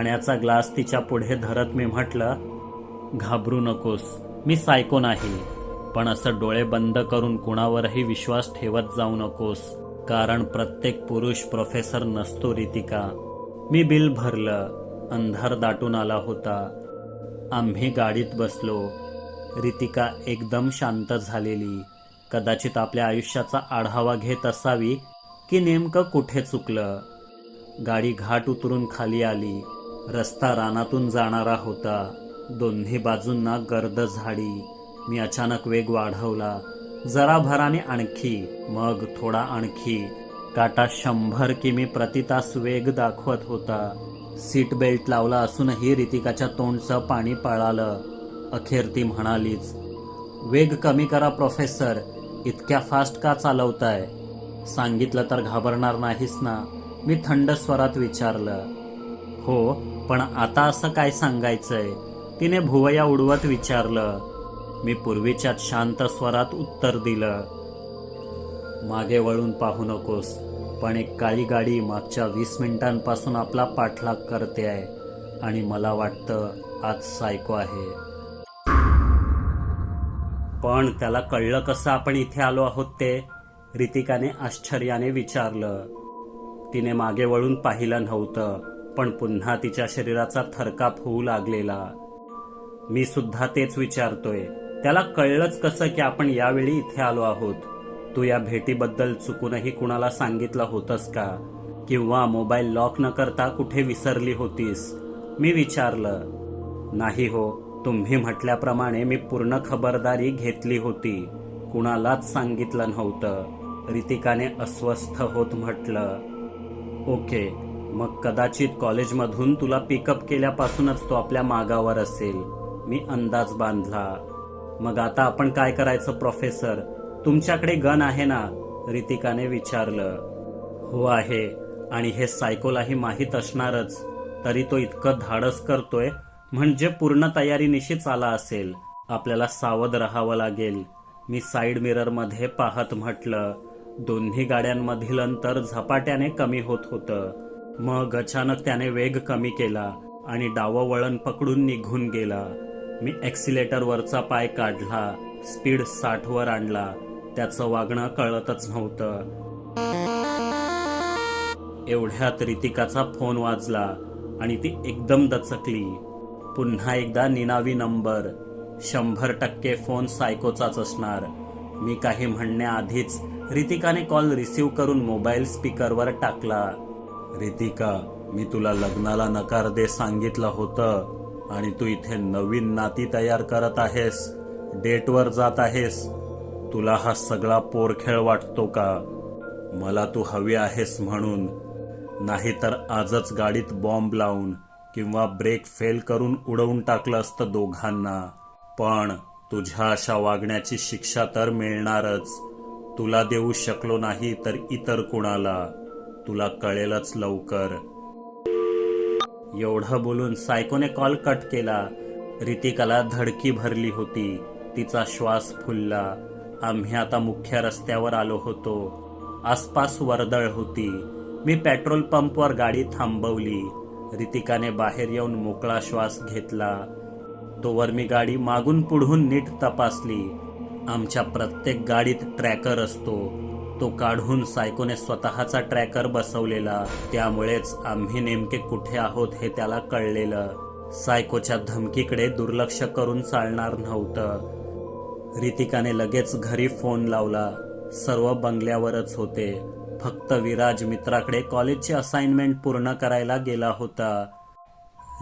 पाण्याचा ग्लास तिच्या पुढे धरत मी म्हटलं घाबरू नकोस मी सायको नाही पण असं डोळे बंद करून कुणावरही विश्वास ठेवत जाऊ नकोस कारण प्रत्येक पुरुष प्रोफेसर नसतो रितिका. मी बिल भरलं अंधार दाटून आला होता. आम्ही गाडीत बसलो. रितिका एकदम शांत झालेली. कदाचित आपल्या आयुष्याचा आढावा घेत असावी की नेमकं कुठे चुकलं. गाडी घाट उतरून खाली आली. रस्ता रानातून जाणारा होता. दोन्ही बाजूंना गर्द झाडी. मी अचानक वेग वाढवला. जरा भराने आणखी मग थोडा आणखी. काटा शंभर किमी प्रति तास वेग दाखवत होता. सीट बेल्ट लावला असूनही रितिकाच्या तोंडचं पाणी पळालं. अखेर ती म्हणालीच वेग कमी करा प्रोफेसर. इतक्या फास्ट का चालवताय? सांगितलं तर घाबरणार नाहीस ना. मी थंड स्वरात विचारलं हो पण आता असं काय सांगायचंय? तिने भुवया उडवत विचारलं. मी पूर्वीच्या शांत स्वरात उत्तर दिलं. मागे वळून पाहू नकोस पण एक काळी गाडी मागच्या वीस मिनिटांपासून आपला पाठलाग करते आहे आणि मला वाटतं आज सायको आहे. पण त्याला कळलं कसं आपण इथे आलो आहोत ते? रितिकाने आश्चर्याने विचारलं. तिने मागे वळून पाहिलं नव्हतं. पण पुन्हा तिच्या शरीराचा थरकाप होऊ लागलेला. मी सुद्धा तेच विचारतोय त्याला कळलंच कसं की आपण यावेळी इथे आलो आहोत? तू या भेटीबद्दल चुकूनही कुणाला सांगितलं होतंस का? किंवा मोबाईल लॉक न करता कुठे विसरली होतीस? मी विचारलं. नाही हो तुम्ही म्हटल्याप्रमाणे मी पूर्ण खबरदारी घेतली होती. कुणालाच सांगितलं नव्हतं. रितिकाने अस्वस्थ होत म्हटलं. ओके मग कदाचित कॉलेजमधून तुला पिकअप केल्यापासूनच तो आपल्या मागावर असेल. मी अंदाज बांधला. मग आता आपण काय करायचं प्रोफेसर तुमच्याकडे गन आहे ना? रितिकाने विचारलं. हो आहे. आणि हे सायकोलाही माहीत असणारच. तरी तो इतकं धाडस करतोय म्हणजे पूर्ण तयारीनिशीच आला असेल. आपल्याला सावध राहावं लागेल. मी साईड मिररमध्ये पाहत म्हटलं. दोन्ही गाड्यांमधील अंतर झपाट्याने कमी होत होतं. मग अचानक त्याने वेग कमी केला आणि डावं वळण पकडून निघून गेला. मी ॲक्सिलेटरवरचा पाय काढला. स्पीड साठवर आणला. त्याचं वागणं कळतच नव्हतं. एवढ्यात रितिकाचा फोन वाजला आणि ती एकदम दचकली. पुन्हा एकदा निनावी नंबर. शंभर टक्के फोन सायकोचाच असणार. मी काही म्हणण्याआधीच रितिकाने कॉल रिसीव्ह करून मोबाईल स्पीकरवर टाकला. रितिका मी तुला लग्नाला नकार दे सांगितलं होतं आणि तू इथे नवीन नाती तयार करत आहेस डेटवर जात आहेस. तुला हा सगळा पोरखेळ वाटतो का? मला तू हवी आहेस म्हणून. नाहीतर आजच गाडीत बॉम्ब लावून किंवा ब्रेक फेल करून उडवून टाकलं असतं दोघांना. पण तुझ्या अशा वागण्याची शिक्षा तर मिळणारच. तुला देऊ शकलो नाही तर इतर कुणाला. तुला कळेलच लवकर. एवढं बोलून सायकोने कॉल कट केला. रितिकाला धडकी भरली होती. तिचा श्वास फुलला. आम्ही आता मुख्य रस्त्यावर आलो होतो. आसपास वर्दळ होती. मी पेट्रोल पंपवर गाडी थांबवली. रितिकाने बाहेर येऊन मोकळा श्वास घेतला. तोवर मी गाडी मागून पुढून नीट तपासली. आमच्या प्रत्येक गाडीत ट्रॅकर असतो. तो काढून सायकोने स्वतःचा ट्रॅकर बसवलेला. त्यामुळेच आम्ही नेमके कुठे आहोत हे त्याला कळलेलं. सायकोच्या धमकीकडे दुर्लक्ष करून चालणार नव्हतं. रितिकाने लगेच घरी फोन लावला. सर्व बंगल्यावरच होते. फक्त विराज मित्राकडे कॉलेजची असाइनमेंट पूर्ण करायला गेला होता.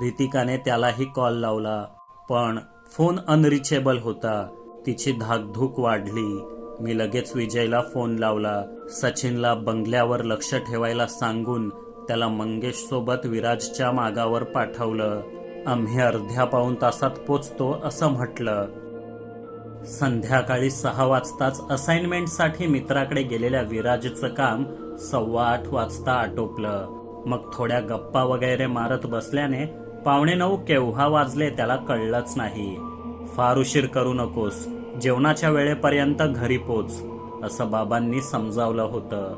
रितिकाने त्यालाही कॉल लावला. पण फोन अनरिचेबल होता. तिची धाकधूक वाढली. मी लगेच विजयला फोन लावला. सचिनला बंगल्यावर लक्ष ठेवायला सांगून त्याला मंगेश सोबत विराजच्या मागावर पाठवलं. आम्ही अर्ध्या पाऊन तासात पोचतो असं म्हटलं. संध्याकाळी सहा वाजताच असाइनमेंटसाठी मित्राकडे गेलेल्या विराजचं काम सव्वा आठ वाजता आटोपलं. मग थोड्या गप्पा वगैरे मारत बसल्याने पावणे नऊ केव्हा वाजले त्याला कळलंच नाही. फार उशीर करू नकोस. जेवणाच्या वेळेपर्यंत घरी पोच असं बाबांनी समजावलं होतं.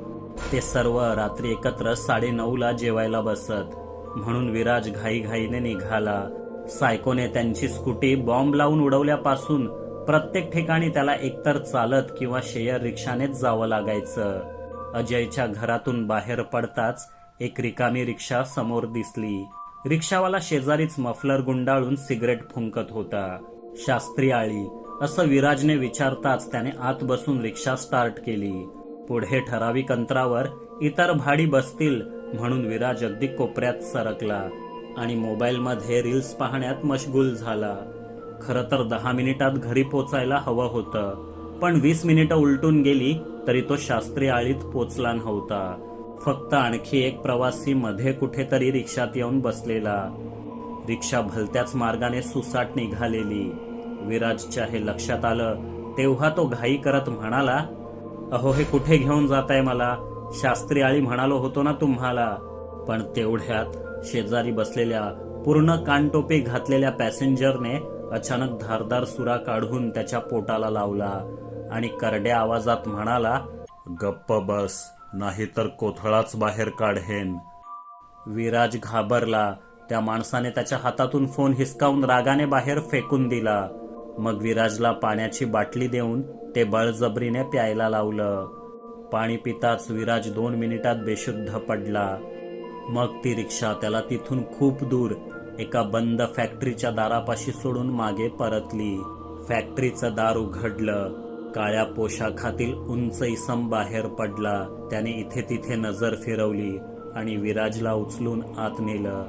ते सर्व रात्री एकत्र साडे नऊला जेवायला बसत म्हणून विराज घाईघाईने निघाला. सायकोने त्यांची स्कूटी बॉम्ब लावून उडवल्यापासून प्रत्येक ठिकाणी त्याला एकतर चालत किंवा शेअर रिक्षानेच जावं लागायचं. अजयच्या घरातून बाहेर पडताच एक रिकामी रिक्षा समोर दिसली. रिक्षावाला शेजारीच मफलर गुंडाळून सिगरेट फुंकत होता. शास्त्री आळी असं विराजने विचारताच त्याने आत बसून रिक्षा स्टार्ट केली. पुढे ठराविक अंतरावर इतर भाडी बसतील म्हणून विराज अगदी कोपऱ्यात सरकला आणि मोबाईलमध्ये रील्स पाहण्यात मशगूल झाला. खरं तर दहा मिनिटात घरी पोचायला हवं होतं पण वीस मिनिटं उलटून गेली तरी तो शास्त्री आळीत पोचला नव्हता. फक्त आणखी एक प्रवासी मध्ये कुठेतरी रिक्षात येऊन बसलेला. रिक्षा भलत्याच मार्गाने सुसाट निघालेली. विराजच्या हे लक्षात आलं तेव्हा तो घाई करत म्हणाला अहो हे कुठे घेऊन जाताय मला? शास्त्री आळी म्हणालो होतो ना तुम्हाला. पण तेवढ्यात शेजारी बसलेल्या पूर्ण कानटोपी घातलेल्या पॅसेंजरने अचानक धारदार सुरा काढून त्याच्या पोटाला लावला आणि करड्या आवाजात म्हणाला गप्प बस नाहीतर कोथळाच बाहेर काढेन. विराज घाबरला त्या माणसाने त्याच्या हातातून फोन हिसकावून रागाने बाहेर फेकून दिला. मग विराजला पाण्याची बाटली देऊन ते बळजबरीने प्यायला लावलं. पाणी पिताच विराज दोन मिनिटात बेशुद्ध पडला. मग ती रिक्षा त्याला तिथून खूप दूर एका बंद फॅक्टरीच्या दारापाशी सोडून मागे परतली. फॅक्टरीचं दार उघडलं. काळ्या पोशाखातील उंच इसम बाहेर पडला. त्याने इथे तिथे नजर फिरवली आणि विराजला उचलून आत नेलं.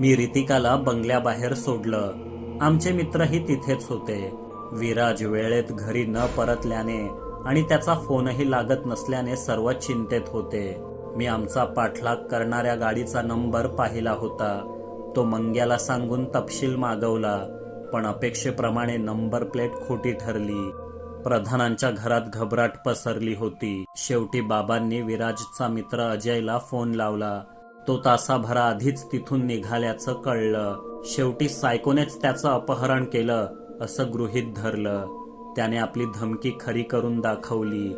मी रितिकाला बंगल्याबाहेर सोडलं. आमचे मित्रही तिथेच होते. विराज वेळेत घरी न परतल्याने आणि त्याचा फोनही लागत नसल्याने सर्व चिंतेत होते. मी आमचा पाठलाग करणाऱ्या गाडीचा नंबर पाहिला होता. तो मंग्याला सांगून तपशील मागवला पण अपेक्षेप्रमाणे नंबर प्लेट खोटी ठरली. प्रधानांच्या घरात घबराट पसरली होती. शेवटी बाबांनी विराजचा मित्र अजयला फोन लावला. तो तासाभरा आधीच तिथून निघाल्याचं कळलं. शेवटी सायकोनेच त्याचं अपहरण केलं असं गृहीत धरलं. त्याने आपली धमकी खरी करून दाखवली.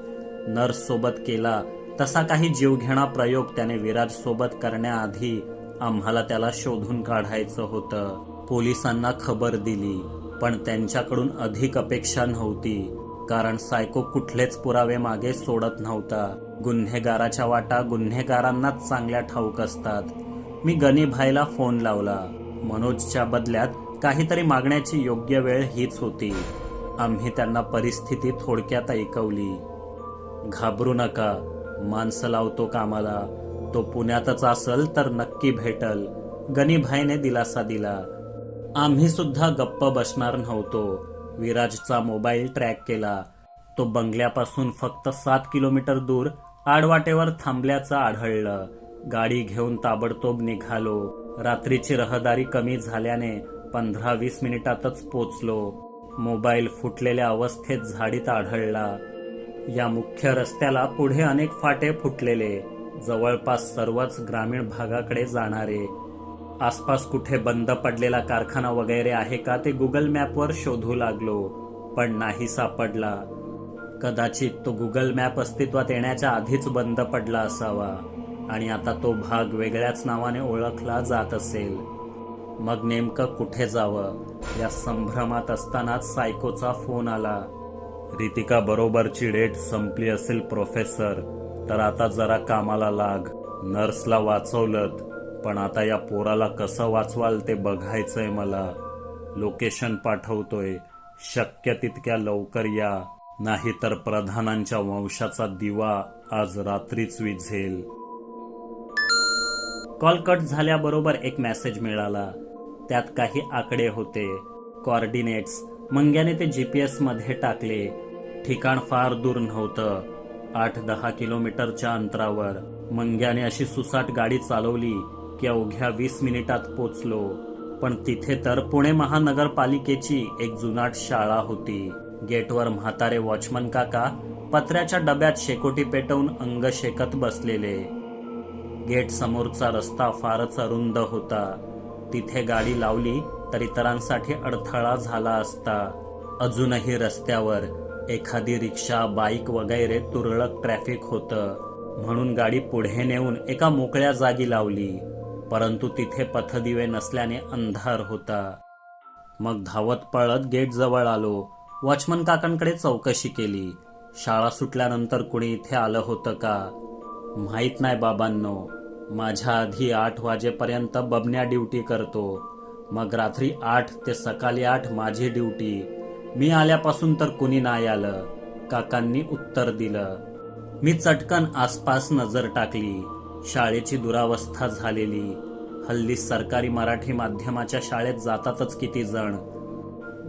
नर्स सोबत केला तसा काही जीवघेणा प्रयोग त्याने विराज सोबत करण्याआधी आम्हाला त्याला शोधून काढायचं होतं. पोलिसांना खबर दिली पण त्यांच्याकडून अधिक अपेक्षा नव्हती. कारण सायको कुठलेच पुरावे मागे सोडत नव्हता. गुन्हेगाराच्या वाटा गुन्हेगारांनाच चांगल्या ठाऊक असतात. मी गनी भाईला फोन लावला. मनोजच्या बदल्यात काहीतरी मागण्याची योग्य वेळ हीच होती. आम्ही त्यांना परिस्थिती थोडक्यात ऐकवली. घाबरू नका माणसं लावतो कामाला. तो पुण्यातच असल तर नक्की भेटल गनीभाईने दिलासा दिला. आम्ही सुद्धा गप्प बसणार नव्हतो. विराजचा मोबाईल ट्रॅक केला. तो बंगल्यापासून फक्त सात किलोमीटर दूर आडवाटेवर थांबल्याचं आढळलं. गाडी घेऊन ताबडतोब निघालो. रात्रीची रहदारी कमी झाल्याने पंधरा वीस मिनिटातच पोचलो. मोबाईल फुटलेल्या अवस्थेत झाडीत आढळला. या मुख्य रस्त्याला पुढे अनेक फाटे फुटलेले. जवळपास सर्वच ग्रामीण भागाकडे जाणारे. आसपास कुठे बंद पडलेला कारखाना वगैरे आहे का ते गुगल मॅपवर शोधू लागलो पण नाही सापडला. कदाचित तो गुगल मॅप अस्तित्वात येण्याच्या आधीच बंद पडला असावा. आणि आता तो भाग वेगळ्याच नावाने ओळखला जात असेल. मग नेमकं कुठे जावं? या संभ्रमात असतानाच सायकोचा फोन आला. रितिका बरोबरची डेट संपली असेल प्रोफेसर. तर आता जरा कामाला लाग. नर्सला वाचवलत. पण आता या पोराला कसं वाचवाल ते बघायचंय मला. लोकेशन पाठवतोय. शक्य तितक्या लवकर या. नाहीतर प्रधानांच्या वंशाचा दिवा आज रात्रीच विझेल. कॉल कट झाल्याबरोबर एक मेसेज मिळाला. त्यात काही आकडे होते. कॉर्डिनेट्स मंग्याने ते जी पी मध्ये टाकले. ठिकाण फार दूर नव्हतं. आठ दहा किलोमीटरच्या अंतरावर मंग्याने अशी सुसाट गाडी चालवली की अवघ्या वीस मिनिटात पोचलो. पण तिथे तर पुणे महानगरपालिकेची एक जुनाट शाळा होती. गेटवर म्हातारे वॉचमन काका पत्र्याच्या डब्यात शेकोटी पेटवून अंग शेकत बसलेले. गेट समोरचा रस्ता फारच अरुंद होता. तिथे गाडी लावली तर इतरांसाठी अडथळा झाला असता. अजूनही रस्त्यावर एखादी रिक्षा बाईक वगैरे तुरळक ट्रॅफिक होतं. म्हणून गाडी पुढे नेऊन एका मोकळ्या जागी लावली. परंतु तिथे पथदिवे नसल्याने अंधार होता. मग धावत पळत गेट जवळ आलो. वॉचमन काकांकडे चौकशी केली. शाळा सुटल्यानंतर कुणी इथे आलं होतं का? माहीत नाही बाबांनो. माझ्या आधी आठ वाजेपर्यंत बबन्या ड्युटी करतो. मग रात्री आठ ते सकाळी आठ माझी ड्युटी. मी आल्यापासून तर कुणी नाही आलं. काकांनी उत्तर दिलं. मी चटकन आसपास नजर टाकली. शाळेची दुरावस्था झालेली. हल्ली सरकारी मराठी माध्यमाच्या शाळेत जातातच किती जण.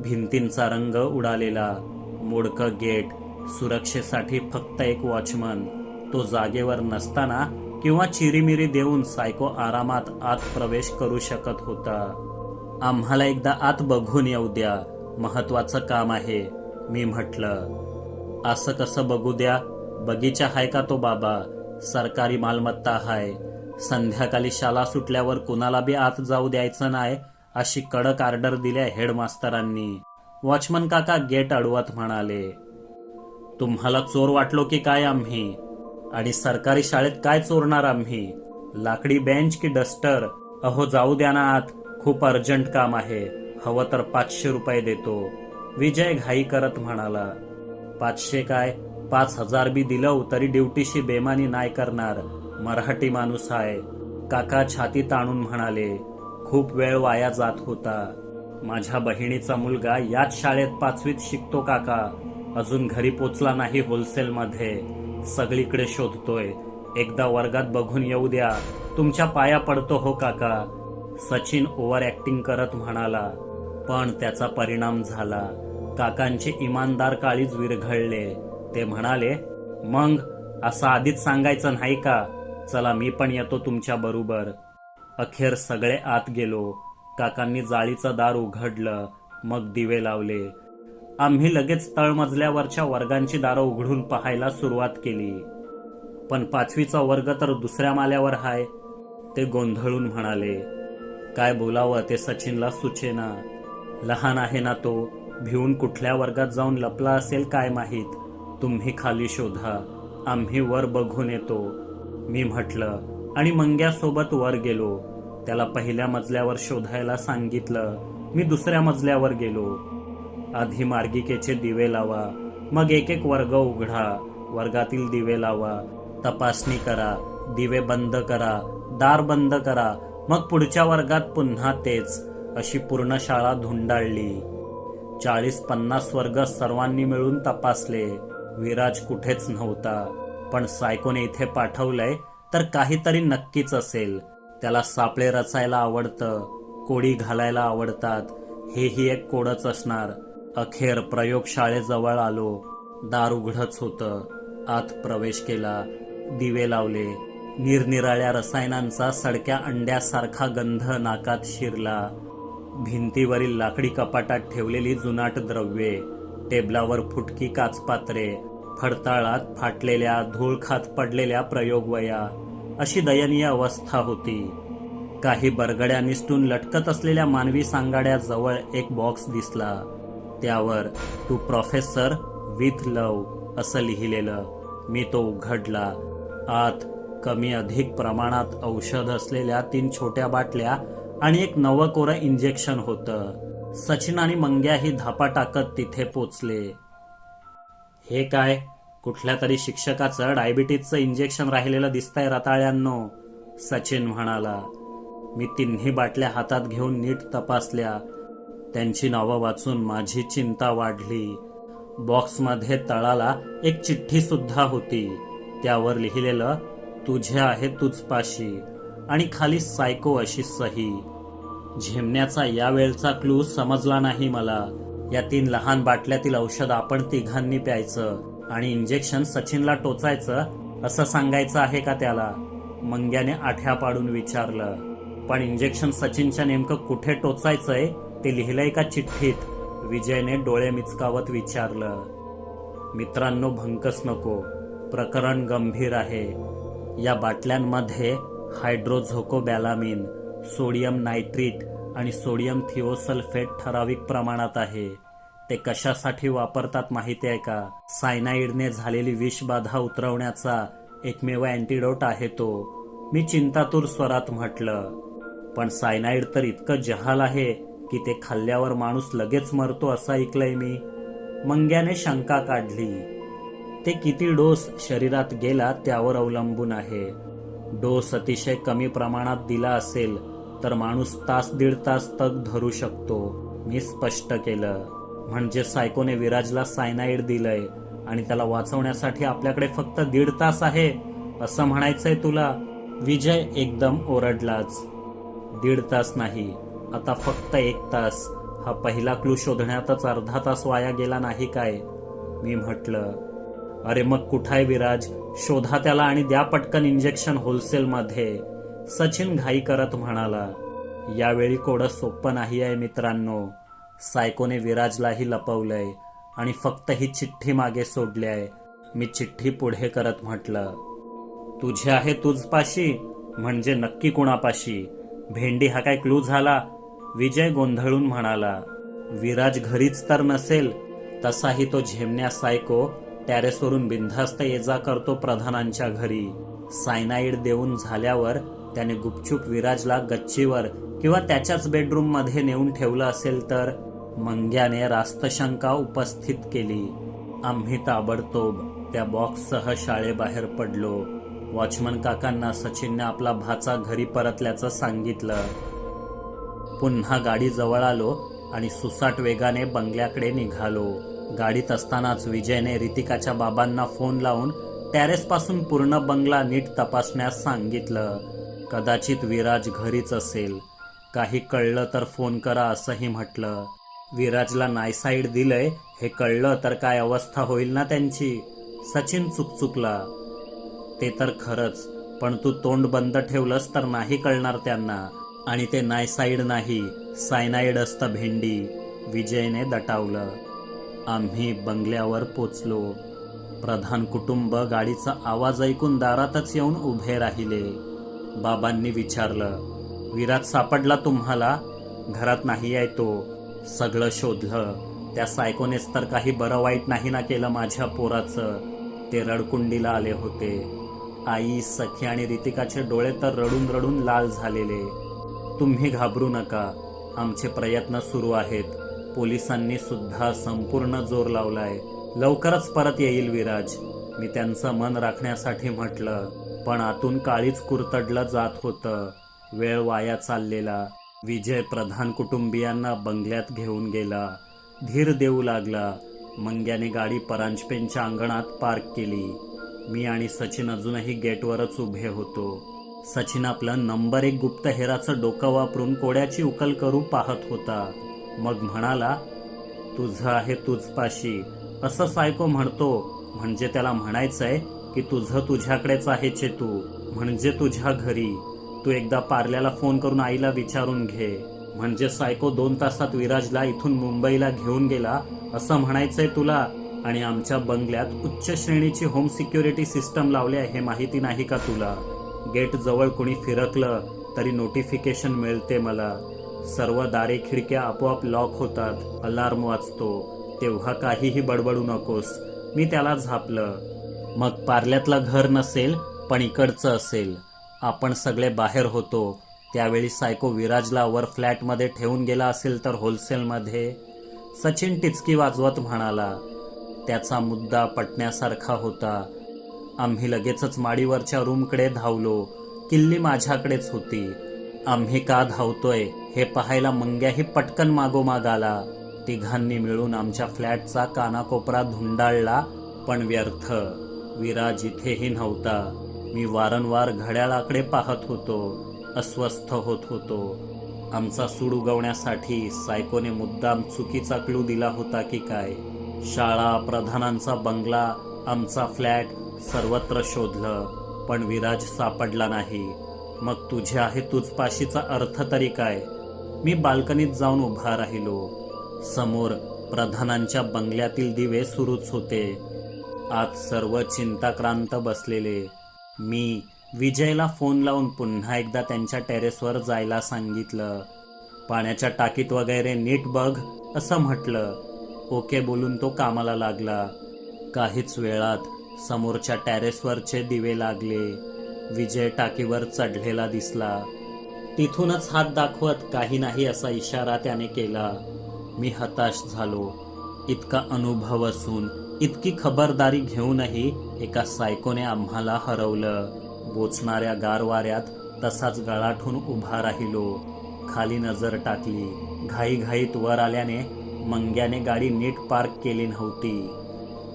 भिंतींचा रंग उडालेला. मोडकं गेट. सुरक्षेसाठी फक्त एक वॉचमन. तो जागेवर नसताना किंवा चिरीमिरी देऊन सायको आरामात आत प्रवेश करू शकत होता. आम्हाला एकदा आत बघून येऊ द्या. महत्वाचं काम आहे मी म्हटलं. असं कसं बघू द्या? बगीचा हाय का तो बाबा? सरकारी मालमत्ता हाय. संध्याकाळी शाळा सुटल्यावर कुणाला बी आत जाऊ द्यायचं नाही अशी कडक ऑर्डर दिल्या हेडमास्तरांनी. वॉचमन काका गेट अडवत म्हणाले तुम्हाला चोर वाटलो की काय आम्ही? आणि सरकारी शाळेत काय चोरणार आम्ही? लाकडी बेंच की डस्टर? अहो जाऊ द्या ना आत. खूप अर्जंट काम आहे. हवं तर पाचशे रुपये देतो. विजय घाई करत म्हणाला पाचशे काय? पाच हजार बी दिलं तरी ड्युटीशी बेमानी नाही करणार. मराठी माणूस आहे काका छाती ताणून म्हणाले खूप वेळ वाया जात होता. माझ्या बहिणीचा मुलगा याच शाळेत पाचवीत शिकतो काका. अजून घरी पोचला नाही होलसेल मध्ये सगळीकडे शोधतोय. एकदा वर्गात बघून येऊ द्या. तुमच्या पाया पडतो हो काका. सचिन ओव्हर ऍक्टिंग करत म्हणाला. पण त्याचा परिणाम झाला. काकांचे इमानदार काळीज विरघळले. ते म्हणाले मग असं आधीच सांगायचं नाही का? चला मी पण येतो तुमच्या बरोबर. अखेर सगळे आत गेलो. काकांनी जाळीचं दार उघडलं. मग दिवे लावले. आम्ही लगेच तळमजल्यावरच्या वर्गांची दारं उघडून पाहायला सुरुवात केली. पण पाचवीचा वर्ग तर दुसऱ्या माल्यावर हाय ते गोंधळून म्हणाले काय बोलावं ते सचिनला सुचेना. लहान आहे ना तो भिवून कुठल्या वर्गात जाऊन लपला असेल काय माहीत? तुम्ही खाली शोधा आम्ही वर बघून येतो. मी म्हटलं आणि मंग्यासोबत वर गेलो. त्याला पहिल्या मजल्यावर शोधायला सांगितलं मी दुसऱ्या मजल्यावर गेलो. आधी मार्गिकेचे दिवे लावा. मग एक एक वर्ग उघडा. वर्गातील दिवे लावा. तपासणी करा. दिवे बंद करा. दार बंद करा. मग पुढच्या वर्गात पुन्हा तेच. अशी पूर्ण शाळा धुंडाळली. चाळीस पन्नास वर्ग सर्वांनी मिळून तपासले. विराज कुठेच नव्हता. पण सायकोने इथे पाठवलंय तर काहीतरी नक्कीच असेल. त्याला सापळे रचायला आवडतं. कोडी घालायला आवडतात. हेही एक कोडच असणार. अखेर प्रयोगशाळेजवळ आलो. दार उघडच होतं. आत प्रवेश केला. दिवे लावले. निरनिराळ्या रसायनांचा सडक्या अंड्यासारखा गंध नाकात शिरला. भिंतीवरील लाकडी कपाटात ठेवलेली जुनाट द्रव्ये टेबलावर फुटकी काचपात्रे फडताळात फाटलेल्या धूळ खात पडलेल्या प्रयोगवया अशी दयनीय अवस्था होती. काही बरगड्या निसटून लटकत असलेल्या मानवी सांगाड्याजवळ एक बॉक्स दिसला. त्यावर टू प्रोफेसर विथ लव असं लिहिलेलं. मी तो उघडला. आत कमी अधिक प्रमाणात औषध असलेल्या तीन छोट्या बाटल्या आणि एक नवकोरं इंजेक्शन होतं. सचिन आणि मंग्या ही धापा टाकत तिथे पोचले. हे काय? कुठल्या तरी शिक्षकाचं डायबिटीजचं इंजेक्शन राहिलेलं दिसतंय रताळ्यांनो सचिन म्हणाला. मी तिन्ही बाटल्या हातात घेऊन नीट तपासल्या. त्यांची नावं वाचून माझी चिंता वाढली. बॉक्समध्ये तळाला एक चिठ्ठी सुद्धा होती. त्यावर लिहिलेलं तुझे आहे तुझपाशी आणि खाली सायको अशी सही. झेमण्याचा या वेळचा क्लू समजला नाही मला. या तीन लहान बाटल्यातील औषध आपण तिघांनी प्यायचं आणि इंजेक्शन सचिनला टोचायचं असं सांगायचं आहे का त्याला? मंग्याने आठ्या पाडून विचारलं. पण इंजेक्शन सचिनच्या नेमकं कुठे टोचायचंय ते लिहिलं का चिठ्ठीत? विजयने डोळे मिचकावत विचारलं. मित्रांनो भंकस नको. प्रकरण गंभीर आहे. या बाटल्यांमध्ये हायड्रोझोकोबॅलामिन सोडियम नायट्रीट आणि सोडियम थिओसल्फेट ठराविक प्रमाणात आहे. ते कशासाठी वापरतात माहिती आहे का? सायनाईडने झालेली विषबाधा उतरवण्याचा एकमेव अँटीडोट आहे तो. मी चिंतातूर स्वरात म्हटलं पण सायनाईड तर इतकं जहाल आहे की ते खाल्ल्यावर माणूस लगेच मरतो असं ऐकलंय मी. मंग्याने शंका काढली. ते किती डोस शरीरात गेला त्यावर अवलंबून आहे. डोस अतिशय कमी प्रमाणात दिला असेल तर माणूस तास दीड तास तग धरू शकतो मी स्पष्ट केलं. म्हणजे सायकोने विराजला सायनाईड दिलंय आणि त्याला वाचवण्यासाठी आपल्याकडे फक्त दीड तास आहे असं म्हणायचंय तुला. विजय एकदम ओरडलाच. दीड तास नाही आता फक्त एक तास. हा पहिला क्लू शोधण्यातच अर्धा तास वाया गेला नाही काय? मी म्हटलं अरे मग कुठाय विराज? शोधा त्याला आणि द्या पटकन इंजेक्शन होलसेलमध्ये सचिन घाई करत म्हणाला यावेळी कोडं सोपं नाही आहे मित्रांनो. सायकोने विराजलाही लपवलंय आणि फक्त ही चिठ्ठी मागे सोडली आहे मी चिठ्ठी पुढे करत म्हटलं तुझे आहे तुझपाशी? म्हणजे नक्की कुणापाशी? भेंडी हा काय क्लू झाला? विजय गोंधळून म्हणाला विराज घरीच तर नसेल तसाही तो झेमण्या सायको टॅरेसवरून बिनधास्त ये जा करतो प्रधानांच्या घरी. सायनाईड देऊन झाल्यावर त्याने गुपचूप विराजला गच्चीवर किंवा त्याच्याच बेडरूममध्ये नेऊन ठेवलं असेल तर मंग्याने रास्तशंका उपस्थित केली. आम्ही ताबडतोब त्या बॉक्ससह शाळेबाहेर पडलो. वॉचमन काकांना सचिनने आपला भाचा घरी परतल्याचं सांगितलं. पुन्हा गाडी जवळ आलो आणि सुसाट वेगाने बंगल्याकडे निघालो. गाडीत असतानाच विजयने रितिकाच्या बाबांना फोन लावून टॅरेसपासून पूर्ण बंगला नीट तपासण्यास सांगितलं. कदाचित विराज घरीच असेल. काही कळलं तर फोन करा असंही म्हटलं. विराजला नायसाईड दिलंय हे कळलं तर काय अवस्था होईल ना त्यांची? सचिन चुकचुकला. ते तर खरंच पण तू तोंड बंद ठेवलंस तर नाही कळणार त्यांना. आणि ते नायसाईड नाही सायनाईड असतं भेंडी विजयने दटावलं. आम्ही बंगल्यावर पोचलो. प्रधान कुटुंब गाडीचा आवाज ऐकून दारातच येऊन उभे राहिले. बाबांनी विचारलं विराट सापडला तुम्हाला? घरात नाही आहे तो. सगळं शोधलं. त्या सायकोनेच तर काही बरं वाईट नाही ना केलं माझ्या पोराचं. ते रडकुंडीला आले होते. आई सखी आणि रितिकाचे डोळे तर रडून रडून लाल झालेले. तुम्ही घाबरू नका. आमचे प्रयत्न सुरू आहेत. पोलिसांनी सुद्धा संपूर्ण जोर लावलाय. लवकरच परत येईल विराज. मी त्यांचं मन राखण्यासाठी म्हटलं पण आतून काळीच कुरतडलं जात होतं. वेळ वाया चाललेला. विजय प्रधान कुटुंबियांना बंगल्यात घेऊन गेला. धीर देऊ लागला. मंग्याने गाडी परांजपेंच्या अंगणात पार्क केली. मी आणि सचिन अजूनही गेटवरच उभे होतो. सचिन आपलं नंबर एक गुप्तहेराचं डोकं वापरून कोड्याची उकल करू पाहत होता. मग म्हणाला तुझं आहे तुझपाशी. असं सायको म्हणतो. म्हणजे त्याला म्हणायचंय की तुझं तुझ्याकडेच आहे चेतू. म्हणजे तुझ्या घरी. तू एकदा पार्ल्याला फोन करून आईला विचारून घे. म्हणजे सायको दोन तासात विराजला इथून मुंबईला घेऊन गेला. असं म्हणायचंय तुला. आणि आमच्या बंगल्यात उच्च श्रेणीची होम सिक्युरिटी सिस्टम लावली आहे हे माहिती नाही का तुला? गेट जवळ फिरकलं तरी नोटिफिकेशन मिळते मला. सर्व दारे खिडक्या आपोआप लॉक होतात अलार्म वाजतो. तेव्हा काहीही बडबडू नकोस. मी त्याला झापलं. मग पार्ल्यातलं घर नसेल पण इकडचं असेल. आपण सगळे बाहेर होतो. त्यावेळी सायको विराजला वर फ्लॅटमध्ये ठेवून गेला असेल तर होलसेलमध्ये? सचिन टिचकी वाजवत म्हणाला त्याचा मुद्दा पटण्यासारखा होता. आम्ही लगेचच माडीवरच्या रूमकडे धावलो. किल्ली माझ्याकडेच होती. आम्ही का धावतोय हे पाहायला मंग्याही पटकन मागोमाग आला. तिघांनी मिळून आमच्या फ्लॅटचा कानाकोपरा धुंडाळला पण व्यर्थ. विराज इथेही नव्हता. मी वारंवार घड्याळाकडे पाहत होतो. अस्वस्थ होत होतो. आमचा सूड उगवण्यासाठी सायकोने मुद्दाम चुकीचा क्लू दिला होता की काय? शाळा प्रधानांचा बंगला आमचा फ्लॅट सर्वत्र शोधलं पण विराज सापडला नाही. मग तुझे आहे तुझपाशीचा अर्थ तरी काय? मी बाल्कनीत जाऊन उभा राहिलो. समोर प्रधानांच्या बंगल्यातील दिवे सुरूच होते. आत सर्व चिंताक्रांत बसलेले. मी विजयला फोन लावून पुन्हा एकदा त्यांच्या टेरेसवर जायला सांगितलं. पाण्याच्या टाकीत वगैरे नीट बघ असं म्हटलं. ओके बोलून तो कामाला लागला. काहीच वेळात समोरच्या टॅरेसवरचे दिवे लागले. विजय टाकीवर चढलेला दिसला. तिथूनच हात दाखवत काही नाही असा इशारा त्याने केला. मी हताश झालो. इतका अनुभव असून इतकी खबरदारी घेऊनही एका सायकोने आम्हाला हरवलं. बोचणाऱ्या गार वाऱ्यात तसाच गळाठून उभा राहिलो. खाली नजर टाकली. घाईघाईत वर आल्याने मंग्याने गाडी नीट पार्क केली नव्हती.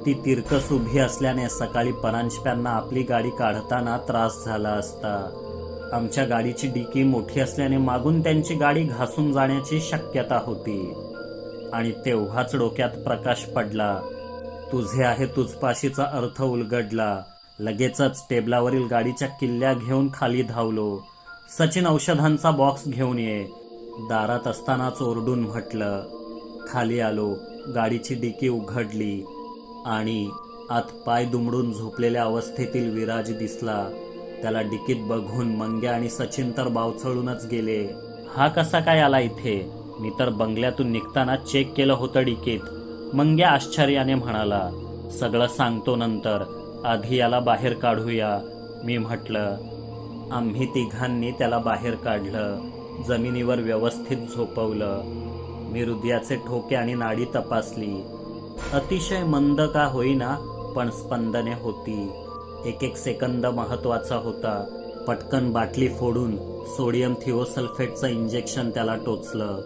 ती तिरकस उभी असल्याने सकाळी परांजप्यांना आपली गाडी काढताना त्रास झाला असता. आमच्या गाडीची डिकी मोठी असल्याने मागून त्यांची गाडी घासून जाण्याची शक्यता होती. आणि तेव्हाच डोक्यात प्रकाश पडला. तुझे आहे तुझपाशीचा अर्थ उलगडला. लगेचच टेबलावरील गाडीच्या किल्ल्या घेऊन खाली धावलो. सचिन औषधांचा बॉक्स घेऊन ये. दारात असतानाच ओरडून म्हटलं. खाली आलो. गाडीची डिकी उघडली. आणि आत पाय दुमडून झोपलेल्या अवस्थेतील विराज दिसला. त्याला डिकीत बघून मंग्या आणि सचिन तर बावचळूनच गेले. हा कसा काय आला इथे? मी तर बंगल्यातून निघताना चेक केलं होतं डिकीत. मंग्या आश्चर्याने म्हणाला सगळं सांगतो नंतर. आधी याला बाहेर काढूया. मी म्हटलं आम्ही तिघांनी त्याला बाहेर काढलं. जमिनीवर व्यवस्थित झोपवलं. मी हृदयाचे ठोके आणि नाडी तपासली. अतिशय मंद का होईना पण स्पंदने होती. एक एक सेकंद महत्त्वाचा होता. पटकन बाटली फोडून सोडियम थिओसल्फेटचं इंजेक्शन त्याला टोचलं.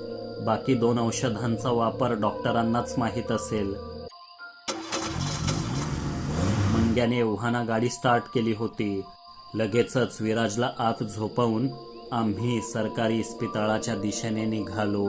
बाकी दोन औषधांचा वापर डॉक्टरांनाच माहीत असेल. मुंग्याने एव्हाना गाडी स्टार्ट केली होती. लगेचच विराजला आत झोपवून आम्ही सरकारी इस्पितळाच्या दिशेने निघालो.